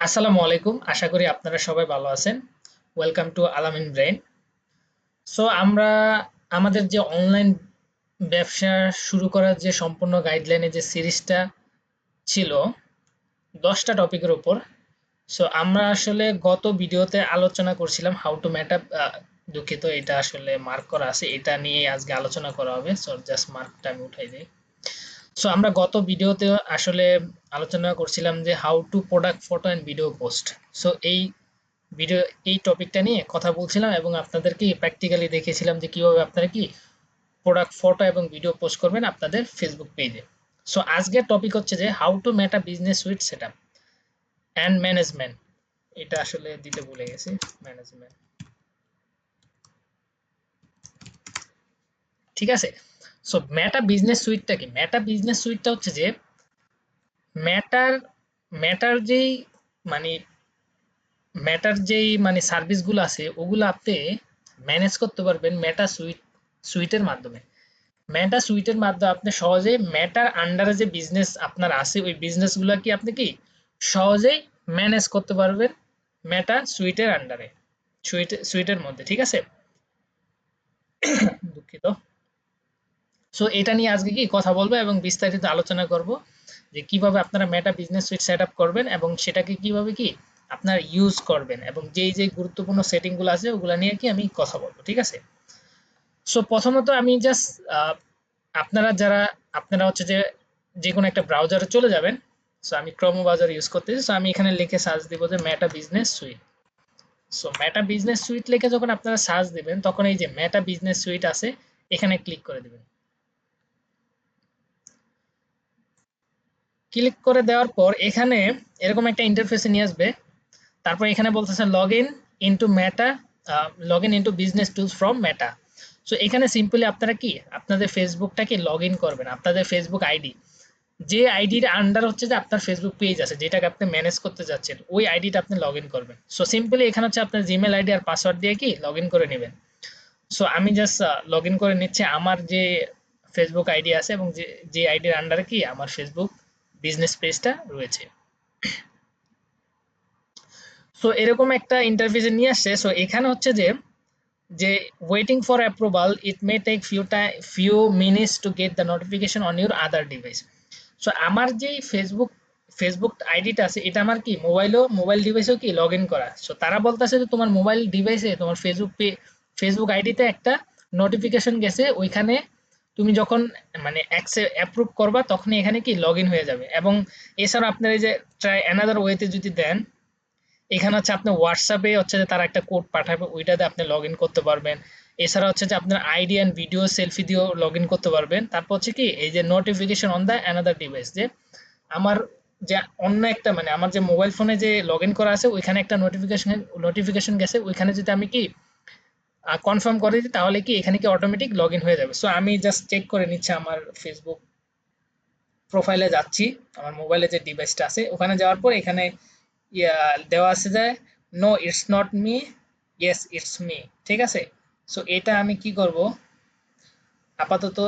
আসসালামু আলাইকুম। আশা করি আপনারা সবাই ভালো আছেন। Welcome to Alamin brain so আমরা আমাদের যে অনলাইন ব্যবসা শুরু করার যে সম্পূর্ণ গাইডলাইনে যে সিরিজটা ছিল, দশটা টপিকের ওপর সো আমরা আসলে গত ভিডিওতে আলোচনা করছিলাম হাউ টু ম্যাট আপ দুঃখিত, এটা আসলে মার্ক করা আছে। এটা নিয়ে আজকে আলোচনা করা হবে। সো জাস্ট মার্কটা আমি উঠাই দিই। সো আমরা গত ভিডিওতে আসলে আলোচনা করছিলাম যে how to product photo and video post so এই ভিডিও এই টপিকটা নিয়ে কথা বলছিলাম এবং আপনাদেরকে প্র্যাকটিক্যালি দেখেছিলাম যে কীভাবে আপনারা কি প্রোডাক্ট ফটো এবং ভিডিও পোস্ট করবেন আপনাদের ফেসবুক পেজে সো আজকের টপিক হচ্ছে যে how to Meta business with set up and management এটা আসলে দিতে ভুলে গেছি ম্যানেজমেন্ট ঠিক আছে? সো ম্যাটা বিজনেস সুইটটা কি? ম্যাটা বিজনেস সুইটটা হচ্ছে যে ম্যাটার ম্যাটার যেই মানে ম্যাটার যেই মানে সার্ভিসগুলো আছে, ওগুলো আপনি ম্যানেজ করতে পারবেন ম্যাটা সুইট সুইটের মাধ্যমে। ম্যাটা সুইটের মাধ্যমে আপনি সহজে ম্যাটার আন্ডারে যে বিজনেস আপনার আছে, ওই বিজনেসগুলো কি আপনি কি সহজেই ম্যানেজ করতে পারবেন ম্যাটা সুইটের আন্ডারে সুইট সুইটের মধ্যে, ঠিক আছে? সো এটা নিয়ে আজকে কি কথা বলব এবং বিস্তারিত আলোচনা করব যে কীভাবে আপনারা Meta business suite set up করবেন এবং সেটাকে কীভাবে কি আপনার ইউজ করবেন এবং যেই যে গুরুত্বপূর্ণ সেটিংগুলো আছে, ওগুলো নিয়ে কি আমি কথা বলব, ঠিক আছে? সো প্রথমত আমি জাস্ট আপনারা যারা, আপনারা হচ্ছে যে যে কোনো একটা ব্রাউজারে চলে যাবেন সো আমি ক্রোম ব্রাউজার ইউজ করতেছি সো আমি এখানে লিখে সার্চ দিব যে Meta business suite so Meta business suite লিখে যখন আপনারা সার্চ দিবেন, তখন এই যে মেটা বিজনেস সুইট আছে, এখানে ক্লিক করে দিবেন। ক্লিক করে দেওয়ার পর এখানে এরকম একটা ইন্টারফেসে নিয়ে আসবে। তারপর এখানে বলতেছে log in into Meta log in into business tools from Meta so এখানে সিম্পলি আপনারা কি? আপনাদের ফেসবুকটাকে লগ ইন করবেন, আপনাদের ফেসবুক আইডি যে আইডির আন্ডার হচ্ছে যে আপনার ফেসবুক পেজ আছে, যেটাকে আপনি ম্যানেজ করতে যাচ্ছেন, ওই আইডিটা আপনি লগ ইন করবেন। সো সিম্পলি এখানে হচ্ছে আপনার জিমেল আইডি আর পাসওয়ার্ড দিয়ে কি? লগ ইন করে নেবেন। সো আমি জাস্ট লগ ইন করে নিচ্ছি আমার যে ফেসবুক আইডি আছে এবং যে যে আইডির আন্ডারে কি? আমার ফেসবুক বিজনেস পেজটা রয়েছে। সো এরকম একটা ইন্টারভিউজে নিয়ে আসছে সো এখানে হচ্ছে যে যে waiting for approval it may take few time few minutes to get the notification on your other device so আমার যেই ফেসবুক ফেসবুক আইডিটা আছে, এটা আমার কি মোবাইলও মোবাইল ডিভাইসেও কি লগ ইন করা? সো তারা বলতেছে যে তোমার মোবাইল ডিভাইসে তোমার ফেসবুক পে ফেসবুক আইডিতে একটা নোটিফিকেশন গেছে, ওইখানে তুমি যখন মানে অ্যাপ্রুভ করবা, তখনই এখানে কি লগ হয়ে যাবে। এবং এছাড়া আপনার এই যে ট্রাই অ্যানাদার ওয়েতে যদি দেন, এখানে হচ্ছে আপনার হোয়াটসঅ্যাপে হচ্ছে যে তারা একটা কোড পাঠাবে, ওইটাতে আপনি লগ করতে পারবেন। এছাড়া হচ্ছে যে আপনার আইডি অ্যান্ড ভিডিও সেলফি দিয়েও লগ করতে পারবেন। তারপর হচ্ছে কি, এই যে notification on the another device যে আমার যে অন্য একটা মানে আমার যে মোবাইল ফোনে যে লগ করা আছে, ওইখানে একটা নোটিফিকেশন নোটিফিকেশন গেছে। ওইখানে যদি আমি কি কনফার্ম করে দিই তাহলে কি এখানে কি অটোমেটিক লগ হয়ে যাবে? সো আমি জাস্ট চেক করে নিচ্ছি আমার ফেসবুক প্রোফাইলে যাচ্ছি, আমার মোবাইলে যে ডিভাইসটা আছে, ওখানে যাওয়ার পর এখানে দেওয়া আছে যে no it's not me yes it's me ঠিক আছে? সো এটা আমি কি করব? আপাতত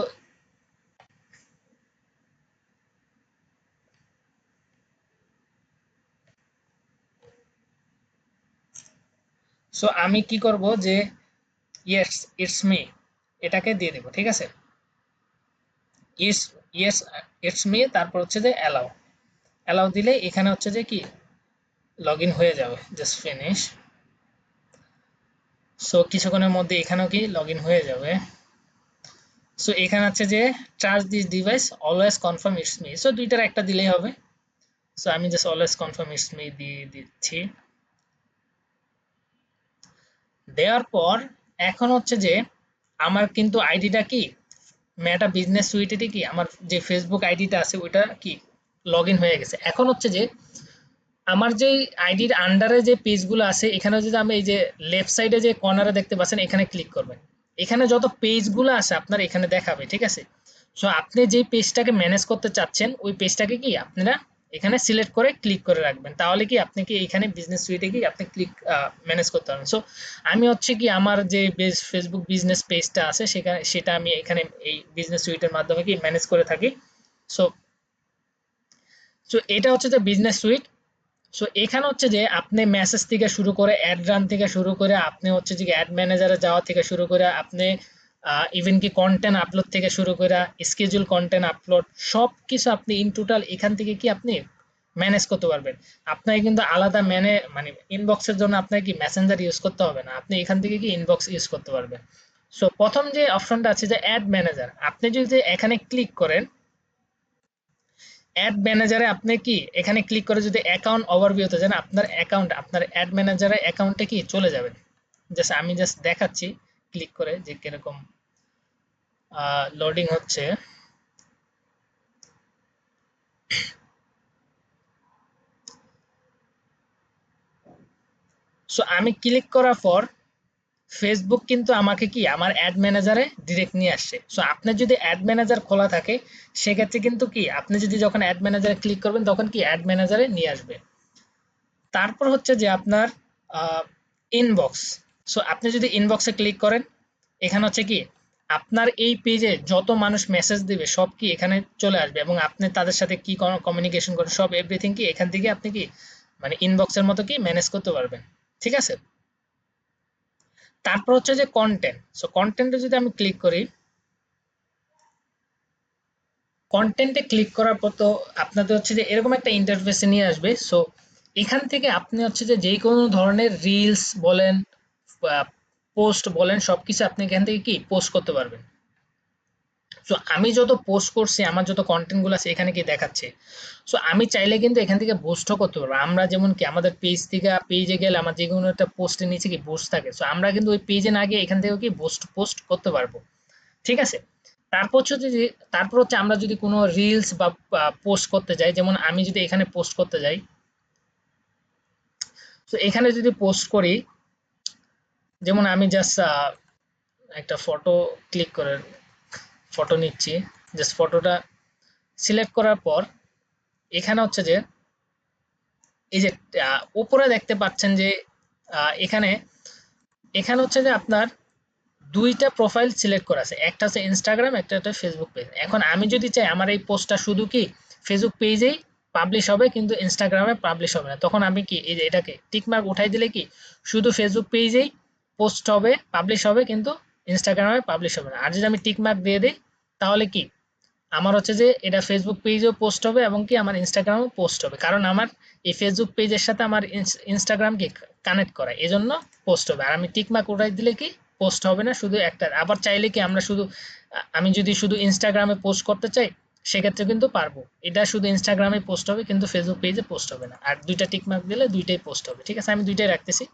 সো আমি কি করব যে ইয়েস ইটস মি এটাকে দিয়ে দেবো, ঠিক আছে? ইস ইয়েস ইটস মি তারপর হচ্ছে যে অ্যালাউ অ্যালাউ দিলে এখানে হচ্ছে যে কি? লগ হয়ে যাবে জাস্ট ফিনিশ সো কিছুক্ষণের মধ্যে এখানেও কি? লগ হয়ে যাবে। সো এখানে আছে যে charge this device always confirm it's me so দুইটার একটা দিলেই হবে। সো আমি just always confirm it's me দিয়ে দিচ্ছি। দেওয়ার পর এখন হচ্ছে যে, আমার কিন্তু আইডিটা কি? মেটা বিজনেস সুইটেটি কি? আমার যে ফেসবুক আইডিটা আছে, ওইটা কি? লগ হয়ে গেছে। এখন হচ্ছে যে, আমার যে আইডির আন্ডারে যে পেজগুলো আছে, এখানে যদি আমি এই যে লেফট সাইডে যে কর্নারে দেখতে পাচ্ছেন, এখানে ক্লিক করবেন। এখানে যত পেজগুলো আছে, আপনার এখানে দেখাবে, ঠিক আছে? সো আপনি যে পেজটাকে ম্যানেজ করতে চাচ্ছেন, ওই পেজটাকে কি? আপনারা এখানে সিলেক্ট করে ক্লিক করে রাখবেন। তাহলে কি আপনি কি এখানে বিজনেস সুইটে কি আপনি ক্লিক ম্যানেজ করতে পারবেন। সো আমি হচ্ছে কি আমার যে ফেসবুক বিজনেস পেজটা আছে, সেখানে, সেটা আমি এখানে এই বিজনেস সুইটের মাধ্যমে কি ম্যানেজ করে থাকি। সো সো এটা হচ্ছে যে বিজনেস সুইট সো এখানে হচ্ছে যে আপনি মেসেজ থেকে শুরু করে অ্যাড রান থেকে শুরু করে, আপনি হচ্ছে যে অ্যাড ম্যানেজারে যাওয়া থেকে শুরু করে, আপনি ইভেন কি কন্টেন্ট আপলোড থেকে শুরু করে স্কেজুল কন্টেন্ট আপলোড সব কিছু আপনি ইন টোটাল এখান থেকে কি আপনি ম্যানেজ করতে পারবেন। আপনাকে কিন্তু আলাদা ম্যানে মানে ইনবক্সের জন্য আপনাকে কি মেসেঞ্জার ইউজ করতে হবে না, আপনি এখান থেকে কি ইনবক্স ইউজ করতে পারবেন। সো প্রথম যে অপশনটা আছে যে অ্যাড ম্যানেজার আপনি যদি এখানে ক্লিক করেন অ্যাড ম্যানেজারে আপনি কি এখানে ক্লিক করে যদি অ্যাকাউন্ট ওভারভিউতে যান, আপনার অ্যাকাউন্ট আপনার অ্যাড ম্যানেজারের অ্যাকাউন্টে কি চলে যাবেন জাস্ট আমি জাস্ট দেখাচ্ছি। ক্লিক করে যে কীরকম লোডিং হচ্ছে। সো আমি ক্লিক করার পর ফেসবুক কিন্তু আমাকে কি আমার অ্যাড ম্যানেজারে ডিরেক্ট নিয়ে আসছে। সো আপনার যদি অ্যাড ম্যানেজার খোলা থাকে, সেক্ষেত্রে কিন্তু কি, আপনি যদি যখন অ্যাড ম্যানেজারে ক্লিক করবেন, তখন কি অ্যাড ম্যানেজারে নিয়ে আসবে। তারপর হচ্ছে যে আপনার ইনবক্স সো আপনি যদি ইনবক্সে ক্লিক করেন, এখানে হচ্ছে কি, আপনার এই পেজে যত মানুষ মেসেজ দিবে, সব কি এখানে চলে আসবে এবং আপনি তাদের সাথে কি কমিউনিকেশন করেন, সব এভরিথিং কি এখান থেকে আপনি কি মানে ইনবক্সের মতো কি ম্যানেজ করতে পারবেন। ঠিক আছে? তারপর হচ্ছে যে কন্টেন্ট সো কন্টেন্টে যদি আমি ক্লিক করি কন্টেন্টে ক্লিক করার পর তো আপনাদের হচ্ছে যে এরকম একটা ইন্টারফেসে নিয়ে আসবে। সো এখান থেকে আপনি হচ্ছে যে যে কোনো ধরনের রিলস বলেন পোস্ট বলেন সবকিছু আপনি এখান থেকে কি পোস্ট করতে পারবেন। সো আমি যত পোস্ট করছি, আমার যত কন্টেন্টগুলো আছে, এখানে কি দেখাচ্ছে। সো আমি চাইলে কিন্তু এখান থেকে বুস্টও করতে পারব। আমরা যেমন কি আমাদের পেজ থেকে পেজে গেলে আমার যে কোনো একটা পোস্টের নিচে কি বুস্ট থাকে? সো আমরা কিন্তু ওই পেজে না গিয়ে এখান থেকে কি বুস্ট পোস্ট করতে পারব। ঠিক আছে? তারপর হচ্ছে যে, তারপর হচ্ছে আমরা যদি কোনো রিলস বা পোস্ট করতে যাই, যেমন আমি যদি এখানে পোস্ট করতে যাই, তো এখানে যদি পোস্ট করি যেমন আমি জাস্ট একটা ফটো ক্লিক করে ফটো নিচ্ছি। জাস্ট ফটোটা সিলেক্ট করার পর এখানে হচ্ছে যে, এই যে উপরে দেখতে পাচ্ছেন যে এখানে এখানে হচ্ছে যে আপনার দুইটা প্রোফাইল সিলেক্ট করা আছে। একটা হচ্ছে ইনস্টাগ্রাম একটা হচ্ছে ফেসবুক পেজ এখন আমি যদি চাই আমার এই পোস্টটা শুধু কি ফেসবুক পেজেই পাবলিশ হবে, কিন্তু ইনস্টাগ্রামে পাবলিশ হবে না, তখন আমি কি এই যে এটাকে টিকমার্ক উঠাই দিলে কি শুধু ফেসবুক পেজেই পোস্ট হবে পাবলিশ হবে, কিন্তু ইনস্টাগ্রামে পাবলিশ হবে না। আর যদি আমি টিকমার্ক দিয়ে দিই, তাহলে কি? আমার হচ্ছে যে এটা ফেসবুক পেজেও পোস্ট হবে এবং কি আমার ইনস্টাগ্রামেও পোস্ট হবে। কারণ আমার এই ফেসবুক পেজের সাথে আমার ইনস্টাগ্রামকে কানেক্ট করা এই জন্য পোস্ট হবে। আর আমি টিকমার্ক উঠাই দিলে কি? পোস্ট হবে না, শুধু একটা। আবার চাইলে কি আমরা শুধু আমি যদি শুধু ইনস্টাগ্রামে পোস্ট করতে চাই, সেক্ষেত্রে কিন্তু পারব। এটা শুধু ইনস্টাগ্রামে পোস্ট হবে, কিন্তু ফেসবুক পেজে পোস্ট হবে না। আর দুইটা টিকমার্ক দিলে দুইটাই পোস্ট হবে। ঠিক আছে? আমি দুইটাই রাখতেছি।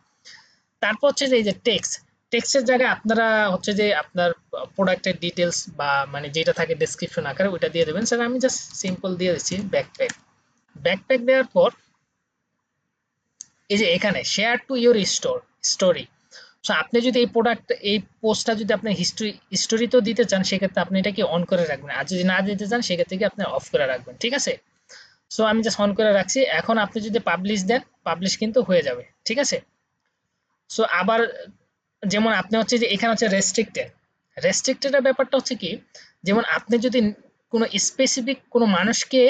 তারপর হচ্ছে যে, এই যে টেক্সট টেক্সটের জায়গায় আপনারা হচ্ছে যে আপনার প্রোডাক্টের ডিটেলস বা মানে যেটা থাকে ডেসক্রিপশন আকারে ওইটা দিয়ে দেবেন। স্যার, আমি জাস্ট সিম্পল দিয়ে দিচ্ছি ব্যাকপ্যাক ব্যাকপ্যাক দেওয়ার পর, এই যে এখানে share to your store story so আপনি যদি এই প্রোডাক্ট এই পোস্টটা যদি আপনি হিস্ট্রি স্টোরিতেও দিতে চান, সেক্ষেত্রে আপনি এটাকে অন করে রাখবেন। আর যদি না দিতে চান, সেক্ষেত্রে কি আপনি অফ করে রাখবেন, ঠিক আছে? সো আমি জাস্ট অন করে রাখছি। এখন আপনি যদি পাবলিশ দেন পাবলিশ কিন্তু হয়ে যাবে, ঠিক আছে? সো আবার যেমন আপনি হচ্ছে যে এখানে হচ্ছে রেস্ট্রিক্টেড রেস্ট্রিক্টেডের ব্যাপারটা হচ্ছে কি, যেমন আপনি যদি কোনো স্পেসিফিক কোনো মানুষকে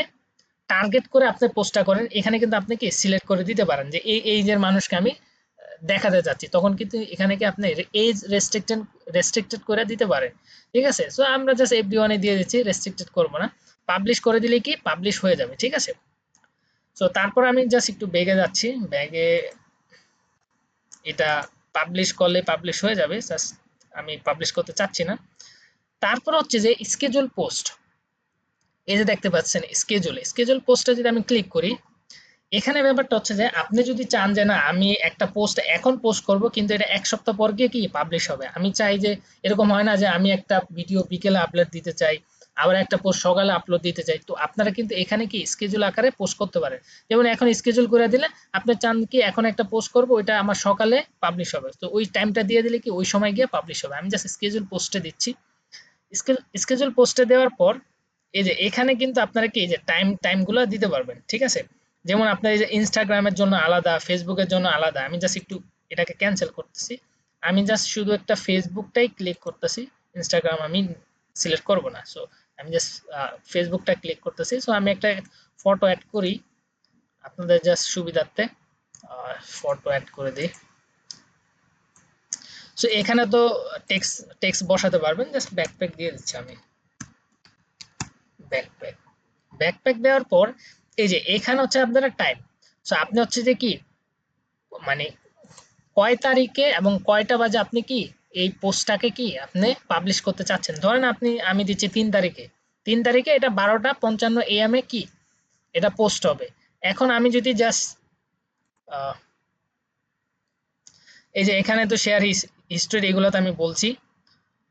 টার্গেট করে আপনি পোস্টটা করেন, এখানে কিন্তু আপনি কি সিলেক্ট করে দিতে পারেন যে এই এইজের মানুষকে আমি দেখাতে যাচ্ছি তখন কিন্তু এখানে কি আপনি এজ রেস্ট্রিক্টেড রেস্ট্রিক্টেড করে দিতে পারেন। ঠিক আছে? সো আমরা জাস্ট এফডি ওয়ানে দিয়ে দিচ্ছি রেস্ট্রিক্টেড করব না। পাবলিশ করে দিলে কি? পাবলিশ হয়ে যাবে। ঠিক আছে? সো তারপর আমি জাস্ট একটু ব্যাগে যাচ্ছি। ব্যাগে এটা পাবলিশ করলে পাবলিশ হয়ে যাবে আমি পাবলিশ করতে চাচ্ছি না। তারপর হচ্ছে যে স্কেজুল পোস্ট এই যে দেখতে পাচ্ছেন স্কেজুল স্কেজুল পোস্টে যদি আমি ক্লিক করি, এখানে ব্যাপারটা হচ্ছে যে আপনি যদি চান যে না, আমি একটা পোস্ট এখন পোস্ট করব, কিন্তু এটা এক সপ্তাহ পর গিয়ে কি পাবলিশ হবে? আমি চাই যে এরকম হয় না যে আমি একটা ভিডিও বিকেলে আপলোড দিতে চাই আবার একটা পোস্ট সকালে আপলোড দিতে চাই। তো আপনারা কিন্তু এখানে কি স্কেজুল আকারে পোস্ট করতে পারেন। যেমন এখন স্কেজুল করে দিলে আপনি চান কি এখন একটা পোস্ট করব, ওইটা আমার সকালে পাবলিশ হবে। তো ওই টাইমটা দিয়ে দিলে কি ওই সময় গিয়ে পাবলিশ হবে। আমি জাস্ট স্কেজুল পোস্টে দিচ্ছি। স্কেজুল পোস্টে দেওয়ার পর এই যে এখানে কিন্তু আপনারা কি এই যে টাইম টাইমগুলো দিতে পারবেন, ঠিক আছে? যেমন আপনার এই যে ইনস্টাগ্রামের জন্য আলাদা ফেসবুকের জন্য আলাদা, আমি জাস্ট একটু এটাকে ক্যান্সেল করতেছি। আমি জাস্ট শুধু একটা ফেসবুকটাই ক্লিক করতেছি ইনস্টাগ্রাম আমি সিলেক্ট করব না। সো আমি জাস্ট ফেসবুকটা ক্লিক করতেছি। সো আমি একটা ফটো অ্যাড করি। আপনাদের জাস্ট সুবিধার্থে ফটো অ্যাড করে দিই। সো এখানে তো টেক্সট টেক্সট বসাতে পারবেন। জাস্ট ব্যাকপ্যাক দিয়ে দিচ্ছি আমি। ব্যাকপ্যাক ব্যাকপ্যাক দেওয়ার পর, এই যে, এখানে হচ্ছে আপনারা টাইম সো আপনি হচ্ছে যে কি মানে কয় তারিখে এবং কয়টা বাজে আপনি কি এই পোস্টটাকে কি আপনি পাবলিশ করতে চাচ্ছেন? ধরেন আপনি, আমি দিচ্ছি তিন তারিখে। তিন তারিখে এটা বারোটা পঞ্চান্ন এম এ কি? এটা পোস্ট হবে। এখন আমি যদি জাস্ট এই যে এখানে তো শেয়ার হিস্টোরি এগুলো তো আমি বলছি।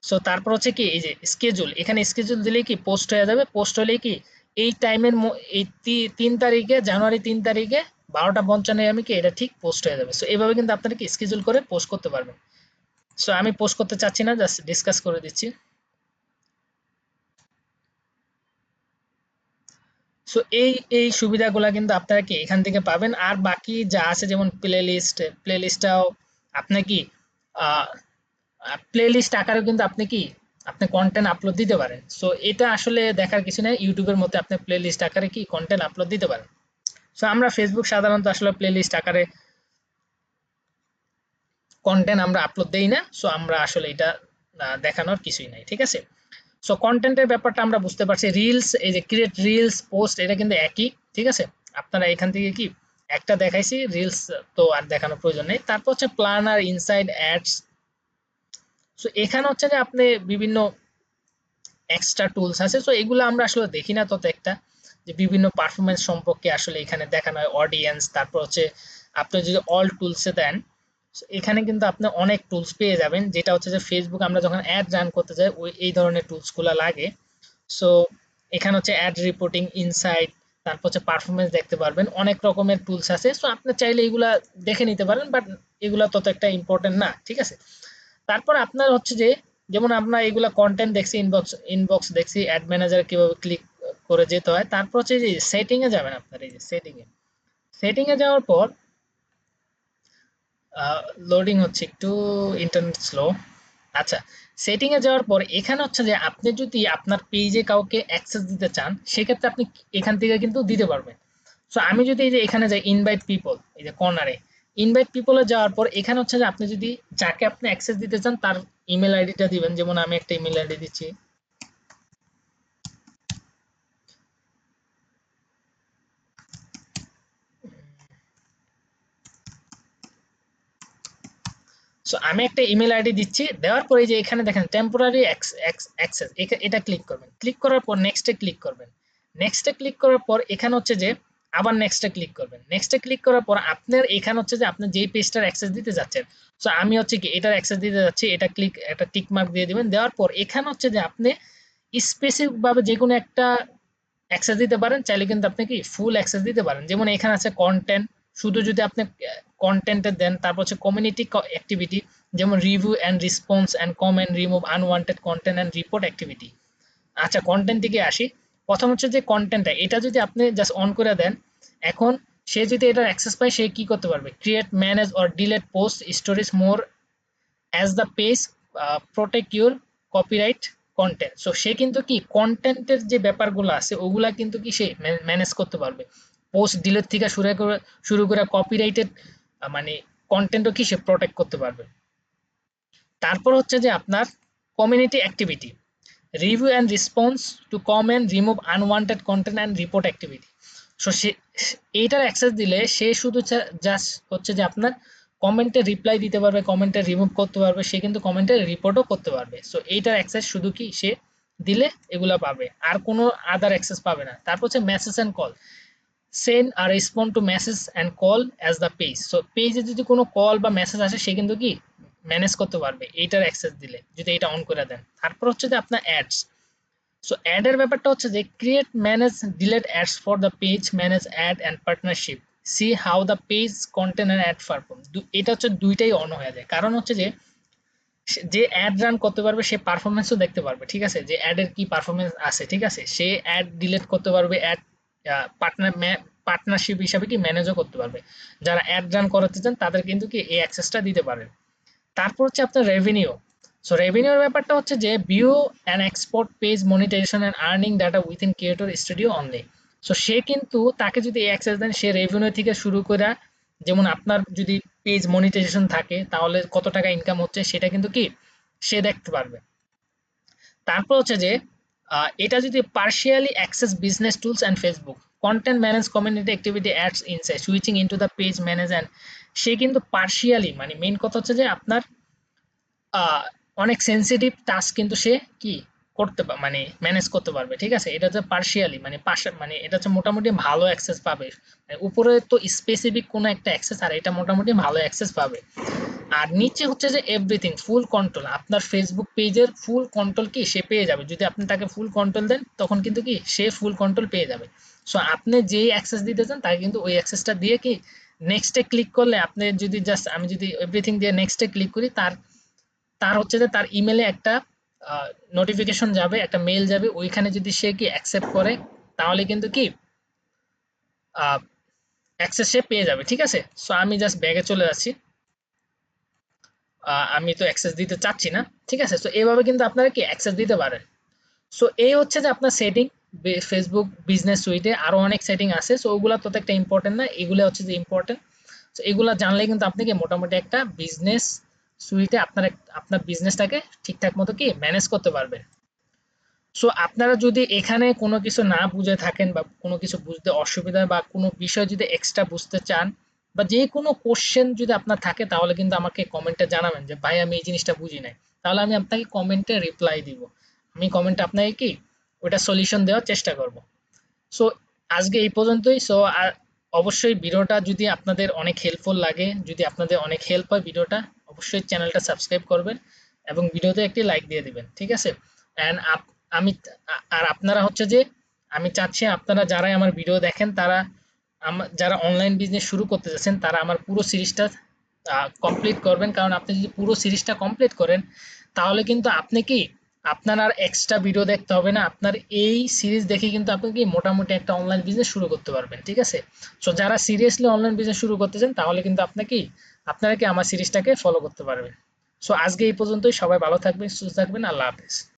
সো তারপর হচ্ছে কি, এই যে স্কেজুল এখানে স্কেজুল দিলেই কি পোস্ট হয়ে যাবে? পোস্ট হলে কি, এই টাইমের এই তিন তারিখে, জানুয়ারি তিন তারিখে বারোটা পঞ্চান্ন আমি কি এটা ঠিক পোস্ট হয়ে যাবে। সো এইভাবে কিন্তু আপনারা কি স্কেজুল করে পোস্ট করতে পারবেন। সো আমি পোস্ট করতে চাচ্ছি না জাস্ট ডিসকাস করে দিচ্ছি। সো এই এই সুবিধাগুলো কিন্তু আপনারা কি এখান থেকে পাবেন? আর বাকি যা আছে, যেমন প্লে লিস্ট প্লে লিস্টটাও আপনি কি প্লে লিস্ট আকারেও কিন্তু আপনি কি, আপনি কন্টেন্ট আপলোড দিতে পারেন। সো এটা আসলে দেখার কিছু নেই। ইউটিউবের মধ্যে আপনি প্লে লিস্ট আকারে কি কন্টেন্ট আপলোড দিতে পারেন। সো আমরা ফেসবুক সাধারণত আসলে প্লে লিস্ট আকারে কন্টেন্ট আমরা আপলোড দেই না সো আমরা আসলে এটা দেখানোর কিছুই নাই, ঠিক আছে? সো কন্টেন্টের ব্যাপারটা আমরা বুঝতে পারছি রিলস এই যে ক্রিয়েট রিলস পোস্ট এটা কিন্তু একই, ঠিক আছে? আপনারা এখান থেকে কি একটা দেখাইছি রিলস তো আর দেখানোর প্রয়োজন নেই। তারপর হচ্ছে প্ল্যানার ইনসাইড অ্যাডস সো এখানে হচ্ছে যে আপনি বিভিন্ন এক্সট্রা টুলস আছে সো এগুলো আমরা আসলে দেখি না তত একটা, যে বিভিন্ন পারফরমেন্স সম্পর্কে আসলে এখানে দেখানো হয় অডিয়েন্স তারপর হচ্ছে আপনি যদি অল টুলসে দেন এখানে কিন্তু আপনি অনেক টুলস পেয়ে যাবেন। যেটা হচ্ছে যে ফেসবুক আমরা যখন অ্যাড রান করতে যাই, ওই, এই ধরনের টুলসগুলো লাগে। সো এখানে হচ্ছে অ্যাড রিপোর্টিং ইনসাইট তারপর হচ্ছে পারফরমেন্স দেখতে পারবেন। অনেক রকমের টুলস আছে। সো আপনি চাইলে এগুলা দেখে নিতে পারেন বাট এগুলা তত একটা ইম্পর্টেন্ট না, ঠিক আছে? তারপর আপনার হচ্ছে যে, যেমন আমরা এগুলা কন্টেন্ট দেখছি ইনবক্স ইনবক্স দেখছি অ্যাড ম্যানেজার কীভাবে ক্লিক করে যেতে হয়। তারপর হচ্ছে যে সেটিং এ যাবেন আপনার, এই যে সেটিং এ সেটিং এ যাওয়ার পর লোডিং হচ্ছে একটু ইন্টারনেট স্লো আচ্ছা সেটিং এ যাওয়ার পর এখানে হচ্ছে যে আপনি যদি আপনার পেজে কাউকে অ্যাক্সেস দিতে চান, সেক্ষেত্রে আপনি এখান থেকে কিন্তু দিতে পারবেন। সো আমি যদি এই যে এখানে যাই ইনভাইট পিপল এই যে কর্নারে ইনভাইট পিপলে যাওয়ার পর এখানে হচ্ছে যে আপনি যদি যাকে আপনি অ্যাক্সেস দিতে চান, তার ইমেল আইডিটা দিবেন। যেমন আমি একটা ইমেল আইডি দিচ্ছি। সো আমি একটা ইমেল আইডি দিচ্ছি, দেওয়ার পরে যে এখানে দেখেন টেম্পোরারি অ্যাক্সেস এটা ক্লিক করবেন। ক্লিক করার পর নেক্সটে ক্লিক করবেন। নেক্সটে ক্লিক করার পর এখানে হচ্ছে যে, আবার নেক্সটে ক্লিক করবেন। নেক্সটে ক্লিক করার পর আপনার, এখানে হচ্ছে যে আপনি যেই পেজটার অ্যাক্সেস দিতে যাচ্ছেন সো আমি হচ্ছে কি, এটার অ্যাক্সেস দিতে যাচ্ছি, এটা ক্লিক একটা টিক মার্ক দিয়ে দিবেন। দেওয়ার পর এখানে হচ্ছে যে আপনি স্পেসিফিকভাবে যে কোনো একটা অ্যাক্সেস দিতে পারেন, চাইলে কিন্তু আপনি কি ফুল অ্যাক্সেস দিতে পারেন। যেমন এখানে আছে কন্টেন্ট শুধু যদি আপনি কন্টেন্টে দেন, তারপর হচ্ছে কমিউনিটি অ্যাক্টিভিটি যেমন review and response and comment remove unwanted content and report activity আচ্ছা কন্টেন্ট দিকে আসি। প্রথম হচ্ছে যে কন্টেন্টটা এটা যদি আপনি জাস্ট অন করে দেন, এখন সে যদি এটার অ্যাক্সেস পায়, সে কি করতে পারবে? Create manage or delete post storage more as the page protect your copyright content so সে কিন্তু কি কন্টেন্টের যে ব্যাপারগুলো আছে, ওগুলা কিন্তু কি সে ম্যানেজ করতে পারবে। পোস্ট ডিলেট থেকে শুরু করে শুরু করে কপিরাইটেড মানে কন্টেন্টও কি সে প্রোটেক্ট করতে পারবে। তারপর হচ্ছে যে আপনার community activity review and response to comment remove unwanted content and report activity so সে, এইটার অ্যাক্সেস দিলে সে শুধু জাস্ট হচ্ছে যে আপনার কমেন্টে রিপ্লাই দিতে পারবে কমেন্টে রিমুভ করতে পারবে, সে কিন্তু কমেন্টে রিপোর্টও করতে পারবে। সো এইটার অ্যাক্সেস শুধু কি সে দিলে এগুলা পাবে, আর কোনো আদার অ্যাক্সেস পাবে না। তারপর হচ্ছে message and call send R respond to message and call as the page so পেজে যদি কোনো কল বা মেসেজ আসে, সে কিন্তু কি? ম্যানেজ করতে পারবে। এইটার অ্যাক্সেস দিলে, যদি এটা অন করে দেন। তারপর হচ্ছে যে আপনার অ্যাডস সো অ্যাডের ব্যাপারটা হচ্ছে যে create manage delete ads for the page manage ad and partnership see how the page content and ad perform এটা হচ্ছে দুইটাই অন হয়ে যায়। কারণ হচ্ছে যে যে অ্যাড রান করতে পারবে, সে পারফরমেন্সও দেখতে পারবে, ঠিক আছে? যে অ্যাডের কি পারফরমেন্স আছে, ঠিক আছে? সে অ্যাড ডিলেট করতে পারবে অ্যাড পার্টনার পার্টনারশিপ হিসাবে কি ম্যানেজও করতে পারবে। যারা অ্যাড রান করাতে চান, তাদের কিন্তু কি এই অ্যাক্সেসটা দিতে পারেন তারপর হচ্ছে আপনার রেভিনিউ সো রেভিনিউর ব্যাপারটা হচ্ছে যে view and export page monetization and earning data within creator studio only so সে কিন্তু তাকে যদি এই অ্যাক্সেস দেন, সে রেভিনিউ থেকে শুরু করে, যেমন আপনার যদি পেজ মনিটাইজেশন থাকে, তাহলে কত টাকা ইনকাম হচ্ছে, সেটা কিন্তু কি, সে দেখতে পারবে। তারপর হচ্ছে যে এটা যদি partially access business tools and Facebook content manage community activity ads insight switching into the page manage and সে কিন্তু পার্শিয়ালি মানে মেইন কথা হচ্ছে যে আপনার অনেক সেন্সিটিভ টাস্ক কিন্তু সে কি করতে মানে ম্যানেজ করতে পারবে, ঠিক আছে? এটা হচ্ছে পার্শিয়ালি মানে পাশে মানে এটা হচ্ছে মোটামুটি ভালো অ্যাক্সেস পাবে। মানে উপরে তো স্পেসিফিক কোনো একটা অ্যাক্সেস আর এটা মোটামুটি ভালো অ্যাক্সেস পাবে। আর নিচে হচ্ছে যে এভরিথিং ফুল কন্ট্রোল আপনার ফেসবুক পেজের ফুল কন্ট্রোল কি সে পেয়ে যাবে। যদি আপনি তাকে ফুল কন্ট্রোল দেন, তখন কিন্তু কি সে ফুল কন্ট্রোল পেয়ে যাবে। সো আপনি যেই অ্যাক্সেস দিতে চান, তাকে কিন্তু ওই অ্যাক্সেসটা দিয়ে কি নেক্সটে ক্লিক করলে আপনি যদি জাস্ট আমি যদি এভরিথিং দিয়ে নেক্সটে ক্লিক করি, তার তার হচ্ছে যে তার ইমেলে একটা নোটিফিকেশন যাবে, একটা মেল যাবে, ওইখানে যদি সে কি অ্যাকসেপ্ট করে, তাহলে কিন্তু কি অ্যাক্সেস সে পেয়ে যাবে, ঠিক আছে? সো আমি জাস্ট ব্যাগে চলে যাচ্ছি। আমি তো অ্যাক্সেস দিতে চাচ্ছি না, ঠিক আছে? সো এইভাবে কিন্তু আপনারা কি অ্যাক্সেস দিতে পারেন। সো এই হচ্ছে যে আপনার সেটিং ফেসবুক বিজনেস সুইটে আরও অনেক সেটিং আছে। সো ওগুলা তত একটা ইম্পর্টেন্ট না, এগুলো হচ্ছে যে ইম্পর্টেন্ট সো এগুলো জানলে কিন্তু আপনি কি মোটামুটি একটা বিজনেস সুইটে আপনার আপনার বিজনেসটাকে ঠিকঠাক মতো কি ম্যানেজ করতে পারবেন সো আপনারা যদি এখানে কোনো কিছু না বুঝে থাকেন বা কোনো কিছু বুঝতে অসুবিধা বা কোনো বিষয় যদি এক্সট্রা বুঝতে চান বা যে কোনো কোশ্চেন যদি আপনার থাকে তাহলে কিন্তু আমাকে কমেন্টে জানাবেন যে, ভাই, আমি এই জিনিসটা বুঝি নাই। তাহলে আমি আপনাকে কমেন্টে রিপ্লাই দিব। আমি কমেন্টে আপনাকে কি ওটা সলিউশন দেওয়ার চেষ্টা করব। সো আজকে এই পর্যন্তই। সো আর অবশ্যই ভিডিওটা যদি আপনাদের অনেক হেল্পফুল লাগে, যদি আপনাদের অনেক হেল্প হয় ভিডিওটা অবশ্যই চ্যানেলটা সাবস্ক্রাইব করবেন এবং ভিডিওতে একটি লাইক দিয়ে দিবেন, ঠিক আছে? অ্যান্ড আমি, আর আপনারা হচ্ছে যে, আমি চাচ্ছি আপনারা যারাই আমার ভিডিও দেখেন, তারা যারা অনলাইন বিজনেস শুরু করতে যাচ্ছেন, তারা আমার পুরো সিরিজটা কমপ্লিট করবেন। কারণ আপনি যদি পুরো সিরিজটা কমপ্লিট করেন, তাহলে কিন্তু আপনি কি, আপনার আর এক্সট্রা ভিডিও দেখতে হবে না। আপনার এই সিরিজ দেখে কিন্তু আপনি কি মোটামুটি একটা অনলাইন বিজনেস শুরু করতে পারবেন, ঠিক আছে? সো যারা সিরিয়াসলি অনলাইন বিজনেস শুরু করতে চান, তাহলে কিন্তু আপনি কি আপনারা কি আমার সিরিজটাকে ফলো করতে পারবেন? সো আজকে এই পর্যন্তই। সবাই ভালো থাকবেন, সুস্থ থাকবেন। আল্লাহ হাফেজ।